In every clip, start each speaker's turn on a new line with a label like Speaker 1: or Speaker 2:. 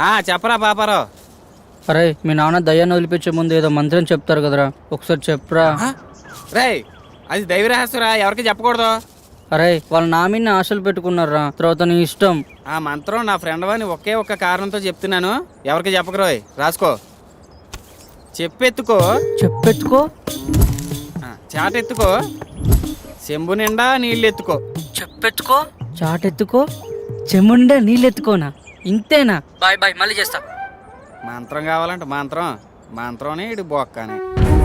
Speaker 1: ఆ చెప్పరా పాపారావు.
Speaker 2: అరే మీ నాన్న దయ్యాన్ని వదిలిపించే ముందు ఏదో మంత్రం చెప్తారు కదరా. ఒకసారి చెప్పరా.
Speaker 1: రేయ్ అది దైవ రహస్యరా ఎవరికి చెప్పకూడదు?
Speaker 2: అరే వాళ్ళ నా మీద ఆశలు పెట్టుకున్నారా తర్వాత నీ ఇష్టం.
Speaker 1: ఆ మంత్రం నా ఫ్రెండ్ అని ఒకే ఒక్క కారణంతో చెప్తున్నాను. ఎవరికి చెప్పకరోయ్ రాసుకో. చెప్పెత్తుకో.
Speaker 2: చెప్పెత్తుకో?
Speaker 1: చాటెత్తుకో. చెంబు నిండా నీళ్ళు ఎత్తుకో
Speaker 2: చెప్పెత్తుకో? చాటెత్తుకో? చెముండా నీళ్ళెత్తుకోనా? ఇంతేనా? బాయ్ బాయ్ మళ్ళీ చేస్తా.
Speaker 1: మంత్రం కావాలంటే మంత్రం. మంత్రం ఇటు బొక్కని
Speaker 3: రేయ్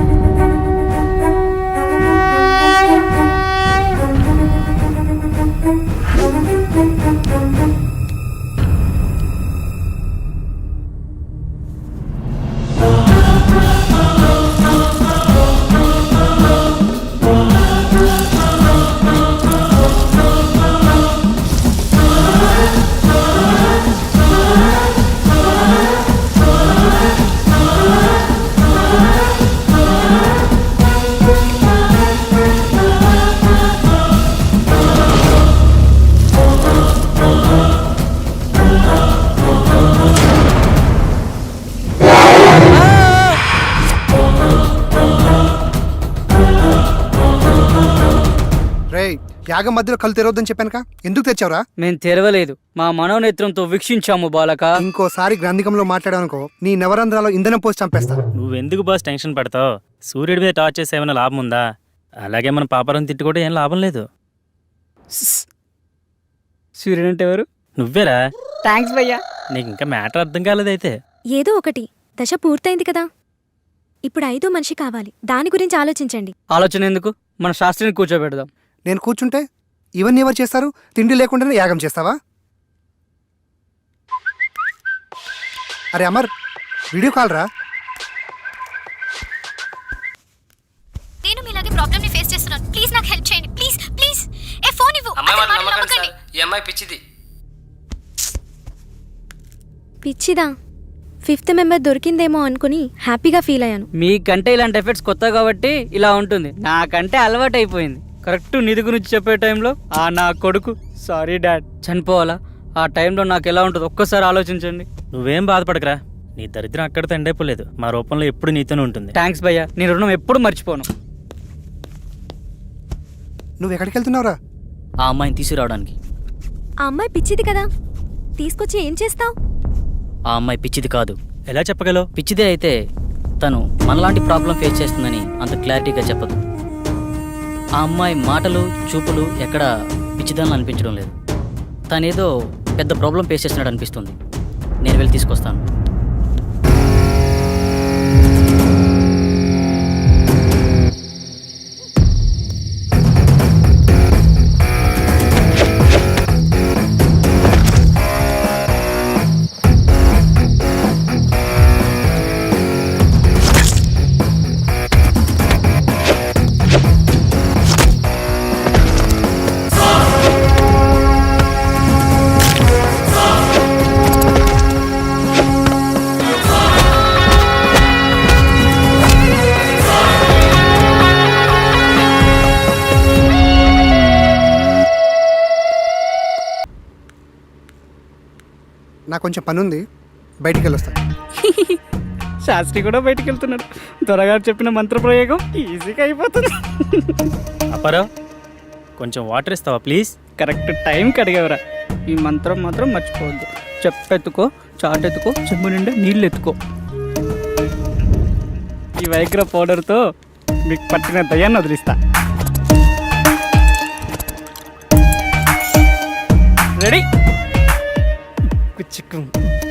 Speaker 3: యాగం మధ్యలో కళ్ళు తెరవద్దని చెప్పానుక? ఎందుకు తెచ్చావురా
Speaker 2: మేము తెరవలేదు. మా మనోనేత్రంతో వీక్షించాము బాలక.
Speaker 3: ఇంకోసారి గ్రంథికంలో మాట్లాడానుకో నీ నవరంధ్రాలో ఇంధనం పోసి చంపేస్తా.
Speaker 4: నువ్వెందుకు బాస్ టెన్షన్ పడతావు? సూర్యుడి మీద టార్చ్ చేస్తే ఏమైనా లాభం ఉందా? అలాగే మన పాపరం తిట్టుకుంటే ఏం లాభం లేదు.
Speaker 2: సూర్యుడు అంటే ఎవరు?
Speaker 4: నువ్వేరా?
Speaker 2: థ్యాంక్స్ భయ్యా.
Speaker 4: నీకు ఇంకా మ్యాటర్ అర్థం కాలేదైతే.
Speaker 5: ఏదో ఒకటి. దశ పూర్తయింది కదా. ఇప్పుడు ఐదో మనిషి కావాలి. దాని గురించి ఆలోచించండి.
Speaker 2: ఆలోచన ఎందుకు? మన శాస్త్రిని కూర్చోబెడదాం.
Speaker 3: నేను కూర్చుంటే ఇవన్నీ ఎవరు చేస్తారు? తిండి లేకుండానే యాగం చేస్తావా? అరే అమర్ వీడియో కాల్ రా.
Speaker 5: నేను మీలాగే ప్రాబ్లమ్ని ఫేస్ చేస్తున్నాను. ప్లీజ్ నాకు హెల్ప్ చేయండి. ప్లీజ్ ప్లీజ్ ఏ ఫోన్ ఇవ్వు.
Speaker 2: పిచ్చిదా.
Speaker 5: ఫిఫ్త్ మెంబర్ దొరికిందేమో అనుకుని హ్యాపీగా ఫీల్ అయ్యాను.
Speaker 2: మీకంటే ఇలాంటి ఎఫెక్ట్స్ కొత్త కాబట్టి ఇలా ఉంటుంది. నాకంటే అలవాటు అయిపోయింది కరెక్ట్ నిధి గురించి చెప్పే టైంలో ఆ నా కొడుకు సారీ డాడ్. చనిపోవాలా? ఆ టైంలో నాకు ఎలా ఉంటుంది ఒక్కసారి ఆలోచించండి.
Speaker 4: నువ్వేం బాధపడకరా. నీ దరిద్రం అక్కడితో ఎండైపోలేదు మా రూపంలో ఎప్పుడు నీతోనే ఉంటుంది.
Speaker 2: థ్యాంక్స్ భయ్యా. నేను రుణం ఎప్పుడు మర్చిపోను.
Speaker 3: నువ్వు ఎక్కడికి వెళ్తున్నావురా
Speaker 2: ఆ అమ్మాయిని తీసుకురావడానికి.
Speaker 5: ఆ అమ్మాయి పిచ్చిది కదా. తీసుకొచ్చి ఏం చేస్తావు?
Speaker 2: ఆ అమ్మాయి పిచ్చిది కాదు.
Speaker 4: ఎలా చెప్పగలవు?
Speaker 2: పిచ్చిదే అయితే తను మనలాంటి ప్రాబ్లం ఫేస్ చేస్తుందని అంత క్లారిటీగా చెప్పదు. ఆ అమ్మాయి మాటలు చూపులు ఎక్కడ పిచ్చిదాన్ని అనిపించడం లేదు. తనేదో పెద్ద ప్రాబ్లం ఫేస్ చేస్తున్నాడు అనిపిస్తుంది. నేను వెళ్ళి తీసుకొస్తాను.
Speaker 3: కొంచెం పని ఉంది బయటికి వెళ్ళొస్తా
Speaker 2: శాస్త్రి కూడా బయటికి వెళ్తున్నాడు త్వరగా చెప్పిన మంత్ర ప్రయోగం ఈజీగా అయిపోతుంది.
Speaker 4: అప్పారావు కొంచెం వాటర్ ఇస్తావా ప్లీజ్?
Speaker 2: కరెక్ట్ టైంకి అడిగేవరా ఈ మంత్రం మాత్రం మర్చిపోవద్దు. చెప్పెత్తుకో చాటెత్తుకో చెంబు నిండా నీళ్ళు ఎత్తుకో ఈ వైగ్ర పౌడర్తో మీకు పట్టిన దయ్యాన్ని వదిలిస్తా. రెడీ? కుచ్చిక్కు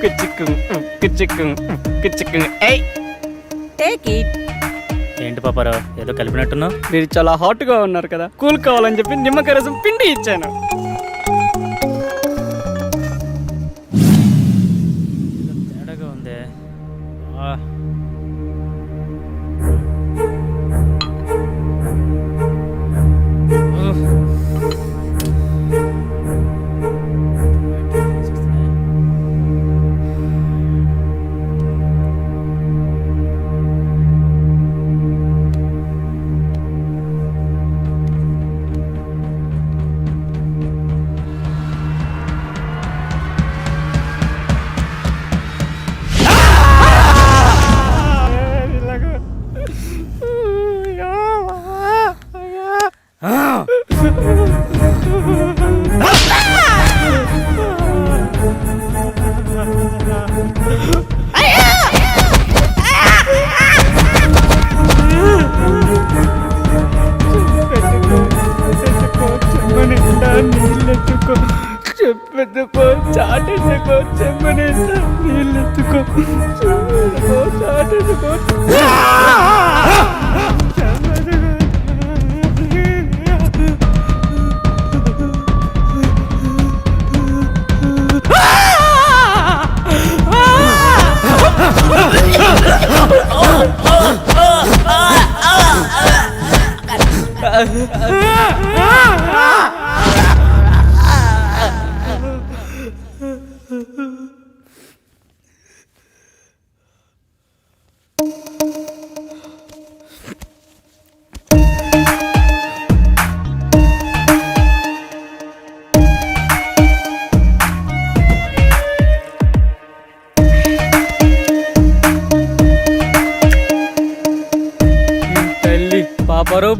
Speaker 2: కుచ్చిక్కు కుచ్చిక్కు కుచ్చిక్కు ఏయ్! టేక్ ఇట్
Speaker 4: ఏంటి పాపారావు ఏదో కలిపినట్టున్నావు?
Speaker 2: మీరు చాలా హాట్గా ఉన్నారు కదా. కూల్ కావాలని చెప్పి నిమ్మకాయ రసం పిండి ఇచ్చాను. చాటెత్తుకో చెమ్మనేస్తా నీళ్ళెత్తుకో చూడుకో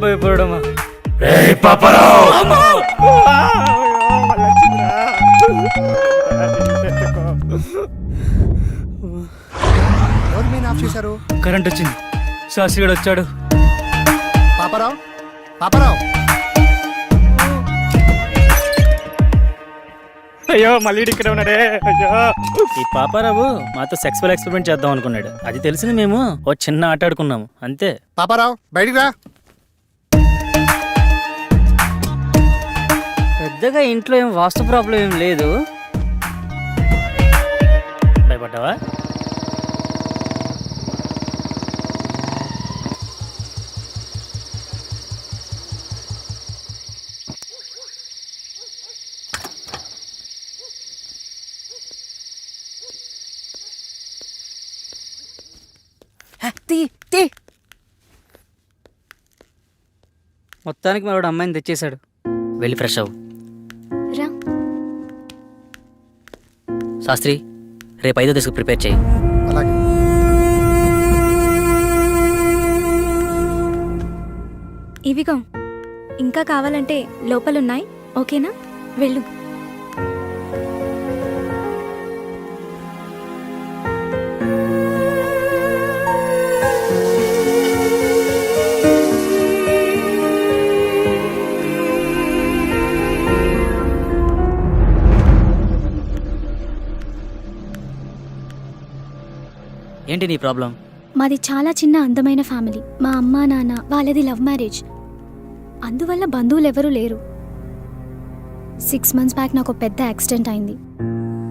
Speaker 2: భయపడమా?
Speaker 3: ఎవరు మెయిన్ ఆఫ్ చేశారు?
Speaker 2: కరెంట్ వచ్చింది. శాస్త్రిగాడు వచ్చాడు.
Speaker 3: పాపారావు? పాపారావు?
Speaker 2: అయ్యో మళ్ళీ ఇక్కడ ఉన్నాడే. అయ్యో.
Speaker 4: ఈ పాపారావు మాతో సెక్సువల్ ఎక్స్పెరిమెంట్ చేద్దాం అనుకున్నాడు. అది తెలిసింది మేము. ఓ చిన్న ఆట ఆడుకున్నాము. అంతే.
Speaker 3: పాపారావు బయటికి రా.
Speaker 2: పెద్దగా ఇంట్లో ఏం వాస్తు ప్రాబ్లం ఏం లేదు.
Speaker 4: భయపడ్డావా?
Speaker 2: మొత్తానికి మరొకడు అమ్మాయిని తెచ్చేశాడు.
Speaker 6: వెళ్ళి ఫ్రెష్ అవ్వు. శాస్త్రి రేపు ఐదో దశకు ప్రిపేర్ చేయి.
Speaker 3: అలాగే.
Speaker 7: ఇవిగో ఇంకా కావాలంటే లోపలున్నాయి ఓకేనా? వెళ్ళు.
Speaker 6: ఏంటి నీ ప్రాబ్లం?
Speaker 7: మాది చాలా చిన్న అందమైన ఫ్యామిలీ. మా అమ్మా నాన్న వాళ్ళది లవ్ మ్యారేజ్. అందువల్ల బంధువులు ఎవరూ లేరు. సిక్స్ మంత్స్ బ్యాక్ నాకు ఒక పెద్ద యాక్సిడెంట్ అయింది.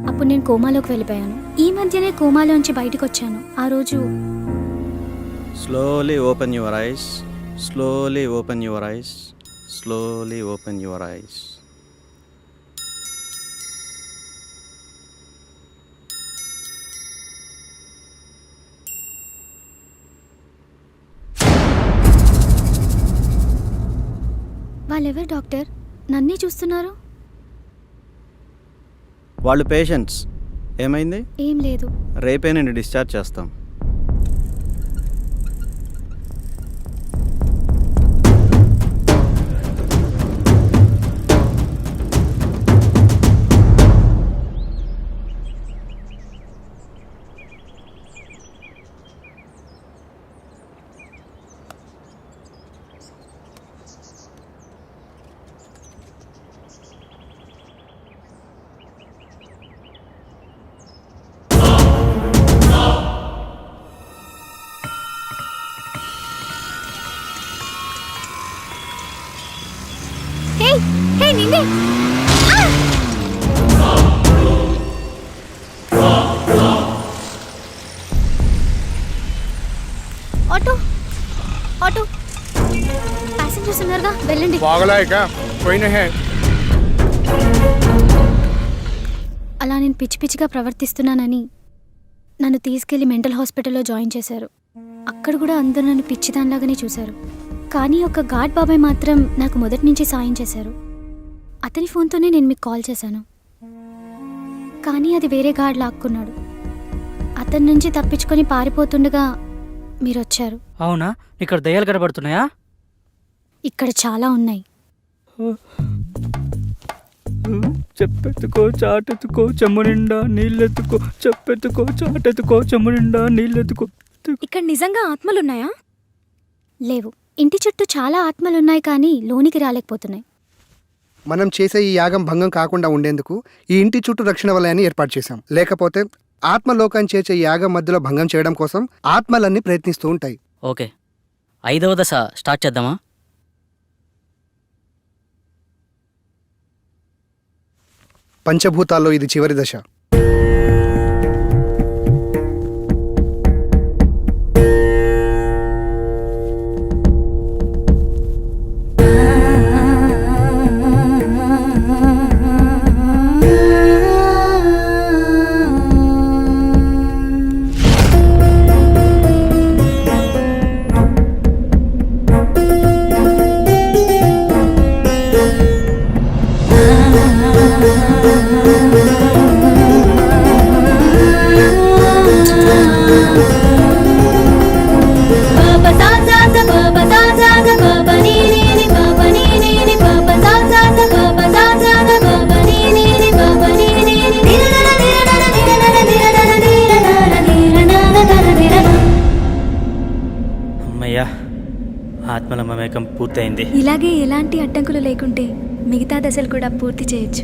Speaker 7: అప్పుడు నేను కోమాలోకి వెళ్ళిపోయాను. ఈ మధ్యనే కోమాలోంచి బయటకు వచ్చాను ఆ రోజు
Speaker 8: slowly open your eyes slowly open your eyes slowly open your eyes
Speaker 7: వాళ్ళెవరు డాక్టర్? నన్నే చూస్తున్నారు.
Speaker 8: వాళ్ళు పేషెంట్స్. ఏమైంది?
Speaker 7: ఏం లేదు.
Speaker 8: రేపే నేను డిశ్చార్జ్ చేస్తాం.
Speaker 7: అలా నేను పిచ్చి పిచ్చిగా ప్రవర్తిస్తున్నానని నన్ను తీసుకెళ్ళి మెంటల్ హాస్పిటల్లో జాయిన్ చేశారు. అక్కడ కూడా అందరూ నన్ను పిచ్చిదానిలాగానే చూశారు. కానీ ఒక గాడ్ బాబాయ్ మాత్రం నాకు మొదటి నుంచి సాయం చేశారు. అతని ఫోన్తోనే నేను మీకు కాల్ చేశాను. కానీ అది వేరే గాడ్ లాక్కున్నాడు. అతని నుంచి తప్పించుకొని పారిపోతుండగా మీరు వచ్చారు
Speaker 2: అవునా? ఇక్కడ దయ్యాలు కనబడుతున్నాయా?
Speaker 7: ఇక్కడ చాలా ఉన్నాయి.
Speaker 2: చెప్పెత్తుకో చాటెత్తుకో చెమ్ము నిండా నీళ్ళెత్తుకో చెప్పెత్తుకో చాటెత్తుకో చెమ్ము నిండా నీళ్ళెత్తుకో.
Speaker 7: ఇక్కడ నిజంగా ఆత్మలున్నాయా? లేవు. ఇంటి చుట్టూ చాలా ఆత్మలున్నాయి కానీ లోనికి రాలేకపోతున్నాయి.
Speaker 3: మనం చేసే ఈ యాగం భంగం కాకుండా ఉండేందుకు ఈ ఇంటి చుట్టూ రక్షణ వలయాన్ని ఏర్పాటు చేశాం. లేకపోతే ఆత్మలోకం చేసే యాగం మధ్యలో భంగం చేయడం కోసం ఆత్మలన్నీ ప్రయత్నిస్తూ ఉంటాయి.
Speaker 6: ఓకే. ఐదవ దశ స్టార్ట్ చేద్దామా?
Speaker 3: పంచభూతాల్లో ఇది చివరి దశ.
Speaker 4: పూర్తయింది.
Speaker 5: ఇలాగే ఎలాంటి అడ్డంకులు లేకుంటే మిగతా దశలు కూడా పూర్తి చేయొచ్చు.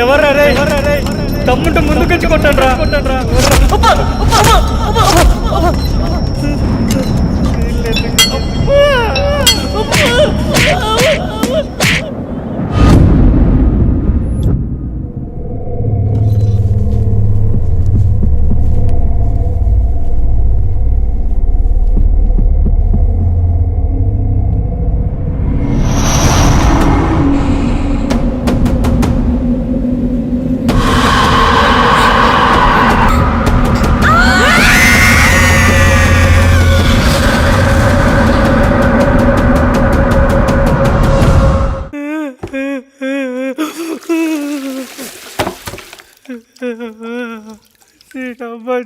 Speaker 2: ఎవర్రా రే? తమ్ముంటే ముందుకొచ్చి కొట్టండి రా కొట్టండి రా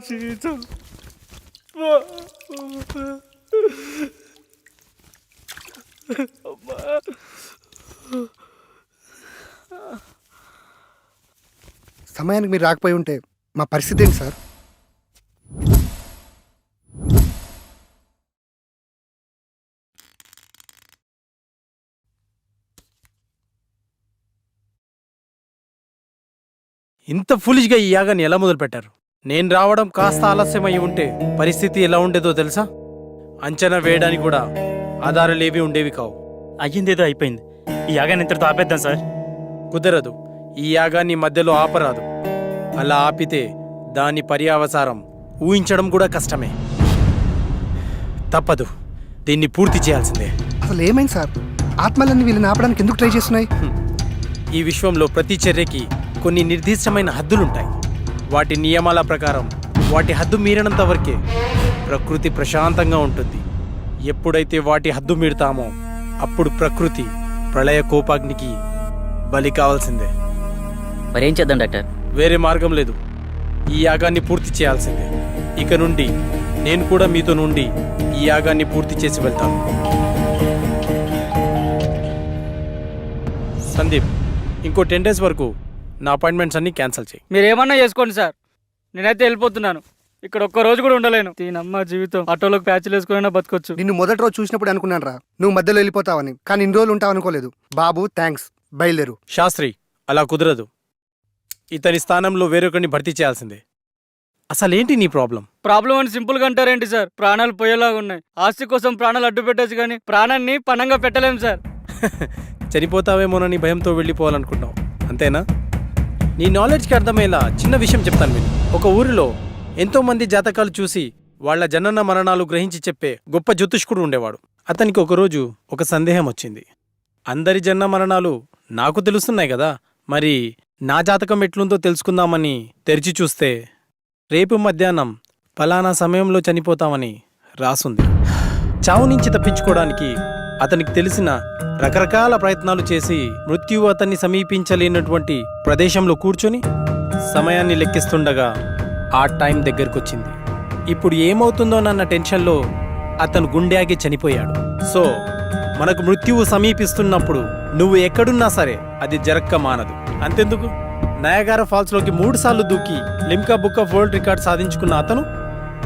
Speaker 2: జీతం
Speaker 3: సమయానికి మీరు రాకపోయి ఉంటే మా పరిస్థితి ఏంటి సార్?
Speaker 9: ఇంత ఫులిష్గా ఈ యాగాన్ని ఎలా మొదలుపెట్టారు? నేను రావడం కాస్త ఆలస్యం అయి ఉంటే పరిస్థితి ఎలా ఉండేదో తెలుసా? అంచనా వేయడానికి కూడా ఆధారాలేవి ఉండేవి కావు.
Speaker 4: అయ్యిందేదో అయిపోయింది. ఈ యాగాన్ని ఇంతటితో ఆపేద్దాం సార్.
Speaker 9: కుదరదు. ఈ యాగాన్ని మధ్యలో ఆపరాదు. అలా ఆపితే దాని పర్యావసారం ఊహించడం కూడా కష్టమే. తప్పదు. దీన్ని పూర్తి చేయాల్సిందే.
Speaker 3: అసలు ఏమైంది సార్? ఆత్మలన్నీ వీళ్ళని ఆపడానికి ఎందుకు ట్రై చేస్తున్నాయి?
Speaker 9: ఈ విశ్వంలో ప్రతి చర్యకి కొన్ని నిర్దిష్టమైన హద్దులుంటాయి. వాటి నియమాల ప్రకారం వాటి హద్దు మీరినంత వరకే ప్రకృతి ప్రశాంతంగా ఉంటుంది. ఎప్పుడైతే వాటి హద్దు మీరుతామో అప్పుడు ప్రకృతి ప్రళయ కోపాగ్నికి బలి కావాల్సిందే.
Speaker 6: మరేం చేద్దాం డాక్టర్?
Speaker 9: వేరే మార్గం లేదు. ఈ యాగాన్ని పూర్తి చేయాల్సిందే. ఇక నుండి నేను కూడా మీతో నుండి ఈ యాగాన్ని పూర్తి చేసి వెళ్తాను. సందీప్ ఇంకో టెన్ డేస్ వరకు నా అపాయింట్మెంట్స్ అన్ని క్యాన్సిల్ చేయి.
Speaker 2: మీరేమన్నా చేసుకోండి సార్. నేనైతే వెళ్ళిపోతున్నాను. ఇక్కడ ఒక్క రోజు కూడా ఉండలేను. దీనమ్మ జీవితం. ఆటోలోకి ప్యాచ్లు వేసుకుని బతకొచ్చు.
Speaker 3: నిన్ను మొదటి రోజు చూసినప్పుడు అనుకున్నాను రా. నువ్వు మధ్యలో వెళ్ళిపోతావని. కానీ ఇన్ని రోజులు ఉంటావు అనుకోలేదు. బాబు థ్యాంక్స్ బయలుదేరు.
Speaker 9: శాస్త్రి అలా కుదరదు. ఇతని స్థానంలో వేరొకరిని భర్తీ చేయాల్సిందే. అసలేంటి నీ ప్రాబ్లం
Speaker 2: ప్రాబ్లం అని సింపుల్గా అంటారేంటి సార్? ప్రాణాలు పోయేలాగా ఉన్నాయి. ఆస్తి కోసం ప్రాణాలు అడ్డు పెట్టచ్చు కానీ ప్రాణాన్ని పనంగా పెట్టలేం సార్.
Speaker 9: చనిపోతావేమోనని భయంతో వెళ్ళిపోవాలనుకుంటావు అంతేనా? నీ నాలెడ్జ్కి అర్థమయ్యేలా చిన్న విషయం చెప్తాను మీరు ఒక ఊరిలో ఎంతోమంది జాతకాలు చూసి వాళ్ళ జనన మరణాలు గ్రహించి చెప్పే గొప్ప జ్యోతిష్కుడు ఉండేవాడు. అతనికి ఒకరోజు ఒక సందేహం వచ్చింది. అందరి జన్మ మరణాలు నాకు తెలుస్తున్నాయి కదా మరి నా జాతకం ఎట్లుందో తెలుసుకుందామని తెరిచి చూస్తే రేపు మధ్యాహ్నం ఫలానా సమయంలో చనిపోతామని రాసుంది. చావు నుంచి తప్పించుకోవడానికి అతనికి తెలిసిన రకరకాల ప్రయత్నాలు చేసి మృత్యువు అతన్ని సమీపించలేనటువంటి ప్రదేశంలో కూర్చొని సమయాన్ని లెక్కిస్తుండగా ఆ టైం దగ్గరకొచ్చింది. ఇప్పుడు ఏమవుతుందోనన్న టెన్షన్లో అతను గుండె చనిపోయాడు. సో మనకు మృత్యువు సమీపిస్తున్నప్పుడు నువ్వు ఎక్కడున్నా సరే అది జరక్క మానదు. అంతెందుకు? నయాగార ఫాల్స్లోకి మూడుసార్లు దూకి Limca book of world record సాధించుకున్న అతను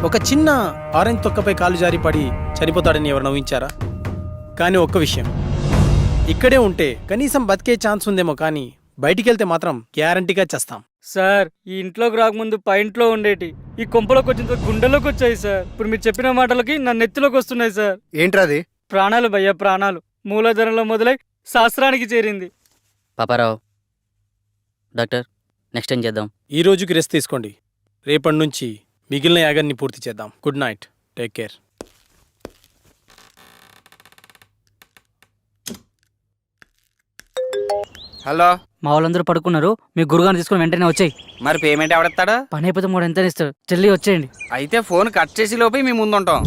Speaker 9: ఒక చిన్న ఆరెంజ్ తొక్కపై కాలు జారి పడి చనిపోతాడని ఎవరు నవ్వించారా కానీ ఒక్క విషయం. ఇక్కడే ఉంటే కనీసం బతికే ఛాన్స్ ఉందేమో కానీ బయటికి వెళ్తే మాత్రం గ్యారంటీగా చేస్తాం.
Speaker 2: సార్ ఈ ఇంట్లోకి రాకముందు పై ఇంట్లో ఉండేటి. ఈ కొంపలోకి వచ్చిన తర్వాత గుండెలోకి వచ్చాయి సార్. ఇప్పుడు మీరు చెప్పిన మాటలకి నా నెత్తిలోకి వస్తున్నాయి సార్.
Speaker 3: ఏంట్రా అది?
Speaker 2: ప్రాణాలు భయ్య ప్రాణాలు. మూలధనంలో మొదలై శాస్త్రానికి చేరింది.
Speaker 6: పాపారావు డాక్టర్ నెక్స్ట్ ఏం చేద్దాం?
Speaker 9: ఈ రోజుకి రెస్ట్ తీసుకోండి. రేపటి నుంచి మిగిలిన యాగాన్ని పూర్తి చేద్దాం. Good night. Take care.
Speaker 1: Hello.
Speaker 2: మా వాళ్ళందరూ పడుకున్నారు. మీ గురుగారిని తీసుకొని వెంటనే వచ్చాయి.
Speaker 1: మరి పేమెంట్ ఎవడెత్తాడు?
Speaker 2: పని అయిపోతే మూడు ఎంత ఇస్తారు జల్దీ వచ్చేయండి.
Speaker 1: అయితే ఫోన్ కట్ చేసి లోపే మీ ముందుంటాం.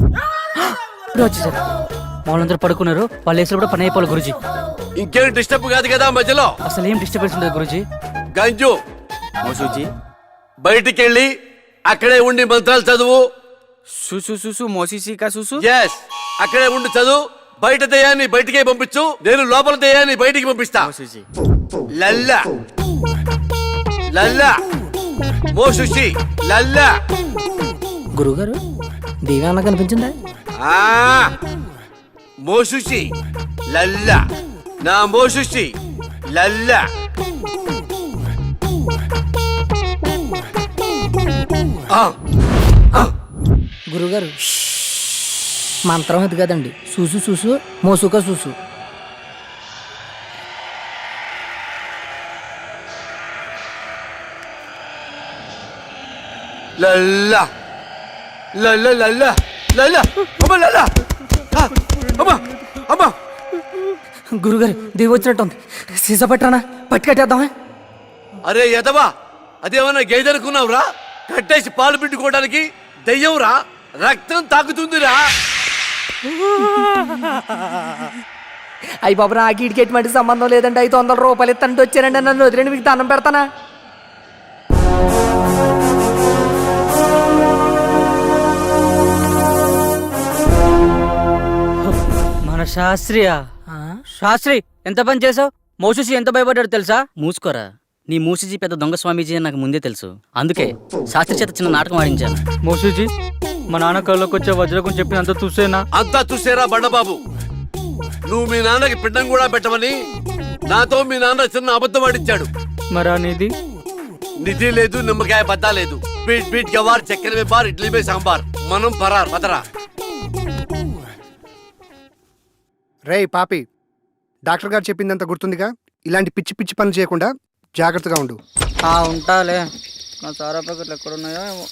Speaker 2: ఇప్పుడు వచ్చేసారు. మా వాళ్ళందరూ పడుకున్నారు. వాళ్ళ వేసులు కూడా పని అయిపోవాలి గురుజీ.
Speaker 10: ఇంకేం డిస్టర్బ్ కాదు కదా మధ్యలో?
Speaker 2: అసలు ఏం డిస్టర్బెన్స్ ఉండదు గురుజీ.
Speaker 10: గంజు.
Speaker 1: మోసూచి
Speaker 10: బయటికి వెళ్ళి అక్కడే ఉండి మంత్రాలు చదువు.
Speaker 1: సుసు సుసు మోసీసీ కా సుసు
Speaker 10: ఎస్ అక్కడే ఉండి చదువు. బయట దయ్యాన్ని బయటికే పంపించు. నేను లోపల దయ్యాన్ని బయటికి పంపిస్తా.
Speaker 1: మోసూచి
Speaker 10: లల్ల. లల్ల. మోసుషి లల్ల.
Speaker 2: గురుగారు దేవాన కనిపించిందా?
Speaker 10: ఆ. మోసుషి లల్ల. నా మోసుషి లల్ల. ఆ.
Speaker 2: గురుగారు మంత్రం అది కదండి. చూసు చూసు మోసుక చూసు
Speaker 10: లల్ల లల్ల లల్ల లల్ల అమ్మ లల్ల ఆ, అమ్మ అమ్మ
Speaker 2: గురుగారు దేవి వచ్చినట్టుంది. సీసా పట్టరానా పట్టుకట్టేద్దామా.
Speaker 10: అరే ఎదవా అదేమన్నా గేదెనుకున్నావురా కట్టేసి పాలు పిండుకోవడానికి దెయ్యంరా? రక్తం తాకుతుందిరా.
Speaker 2: అయ్యి బాబు నాకు ఇటుకి ఎటువంటి సంబంధం లేదండి. ఐదు వందల రూపాయలు ఇస్తానంటే వచ్చారండి నన్ను వదిలేండి మీకు దండం పెడతానా? మన శాస్త్రియా. శాస్త్రి ఎంత పని చేసావు? మోసూసి ఎంత భయపడ్డాడు తెలుసా?
Speaker 6: మూసుకోరా. నీ మూసిజీ పెద్ద దొంగ స్వామీజీ అని నాకు ముందే తెలుసు. అందుకే శాస్త్రి చేత చిన్న నాటకం ఆడించాను.
Speaker 2: మోసూజీ మా నాన్న కళ్ళకి వచ్చే వజ్రకం చెప్పిన అంత చూసేనా?
Speaker 10: అంతా చూసేరా బండబాబు. నువ్వు మీ నాన్నకి పిండం కూడా పెట్టమని నాతో మీ నాన్న చిన్న అబద్ధం ఆడించాడు.
Speaker 2: మరి అనేది
Speaker 10: నిధి లేదు నిమ్మకాయ బద్దా లేదు. బీట్ బీట్ గవార్ చక్కెర బార్ ఇడ్లీ మే సాంబార్. మనం పరార్ పదరా
Speaker 3: రేయ్ పాపి డాక్టర్ గారు చెప్పిందంత గుర్తుందిగా? ఇలాంటి పిచ్చి పిచ్చి పనులు చేయకుండా జాగ్రత్తగా ఉండు.
Speaker 2: ఆ ఉంటాలే. నా సారా ప్యాకెట్లు ఎక్కడ ఉన్నాయో ఏమో.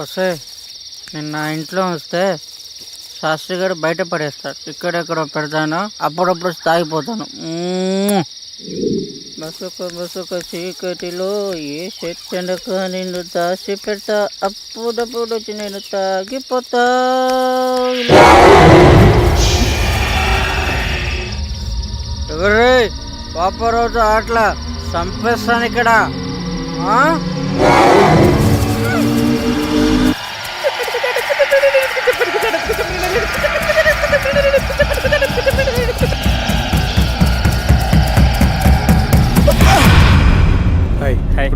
Speaker 2: వస్తే నిన్న ఇంట్లో వస్తే శాస్త్రి గారు బయట పడేస్తారు. ఇక్కడెక్కడ పెడతాను అప్పుడప్పుడు తాగిపోతాను. మ్మ్. మసొక మసొక చీకటిలో ఏ చెట్టెనక నిన్ను దాచి పెడతా అప్పుడప్పుడు వచ్చి నేను తాగిపోతా. ఎవరే? ఎవరే పాపరాజు ఆటల చంపేస్తాను ఇక్కడ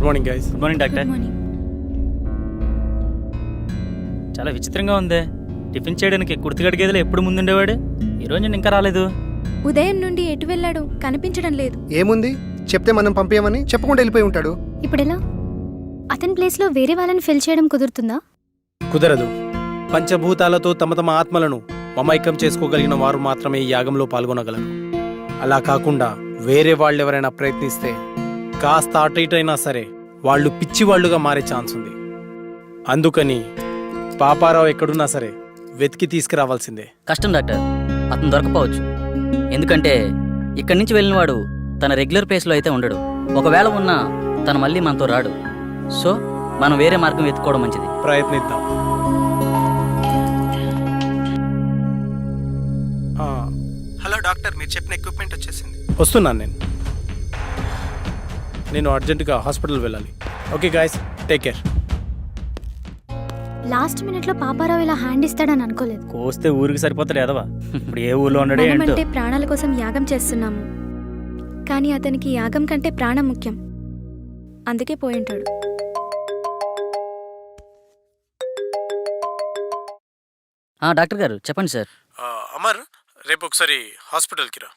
Speaker 9: good morning guys
Speaker 4: good morning doctor
Speaker 5: good morning
Speaker 4: చాలా విచిత్రంగా ఉందే. టిఫిన్ చేయడానికి కుర్తిగడి గేదెలు ఎప్పుడు ముందుండేవాడు? ఈ రోజు నేను ఇంకా రాలేదు.
Speaker 5: ఉదయం నుండి ఎటు వెళ్ళాడు కనిపించడం లేదు.
Speaker 3: ఏముంది? చెప్తే మనం పంపించమని చెప్పకుండా వెళ్ళిపోయి ఉంటాడు.
Speaker 7: ఇప్పుడు ఎలా అతని ప్లేస్లో వేరే వాళ్ళని ఫిల్ చేయడం కుదురుతుందా?
Speaker 9: కుదరదు. పంచభూతాలతో తమ తమ ఆత్మలను మమైకం చేసుకోగలిగిన వారు మాత్రమే ఈ యాగంలో పాల్గొనగలరు. అలా కాకుండా వేరే వాళ్ళు ఎవరైనా ప్రయత్నిస్తే కాస్త అటు ఇటు అయినా సరే వాళ్ళు పిచ్చివాళ్ళుగా మారే ఛాన్స్ ఉంది. అందుకని పాపారావు ఎక్కడున్నా సరే వెతికి తీసుకురావాల్సిందే.
Speaker 6: కష్టం డాక్టర్. అతను దొరకపోవచ్చు. ఎందుకంటే ఇక్కడి నుంచి వెళ్ళినవాడు తన రెగ్యులర్ ప్లేస్లో అయితే ఉండడు. ఒకవేళ ఉన్నా తను మళ్ళీ మనతో రాడు. సో మనం వేరే మార్గం వెతుక్కోవడం మంచిది.
Speaker 9: ప్రయత్నిద్దాం.
Speaker 3: హలో డాక్టర్ మీరు చెప్పిన ఎక్విప్మెంట్ వచ్చేసింది.
Speaker 9: వస్తున్నాను నేను. నేను అర్జెంటుగా హాస్పిటల్ వెళ్ళాలి. Okay guys take care
Speaker 7: last మినిట్లో పాపారావు ఇలా హ్యాండ్ ఇస్తాడని అనుకోలేదు.
Speaker 4: కోస్తే ఊరికి సరిపోతాడు ఎదవా ఇప్పుడు ఏ ఊర్లో ఉన్నాడే ఏంటో.
Speaker 5: మనమంటే ప్రాణాల కోసం యాగం చేస్తున్నాము. కానీ అతనికి యాగం కంటే ప్రాణం ముఖ్యం. అందుకే పోయి ఉంటాడు.
Speaker 6: ఆ, డాక్టర్ గారు చెప్పండి సార్.
Speaker 9: అమర్ రేపు ఒకసారి హాస్పిటల్కి రా.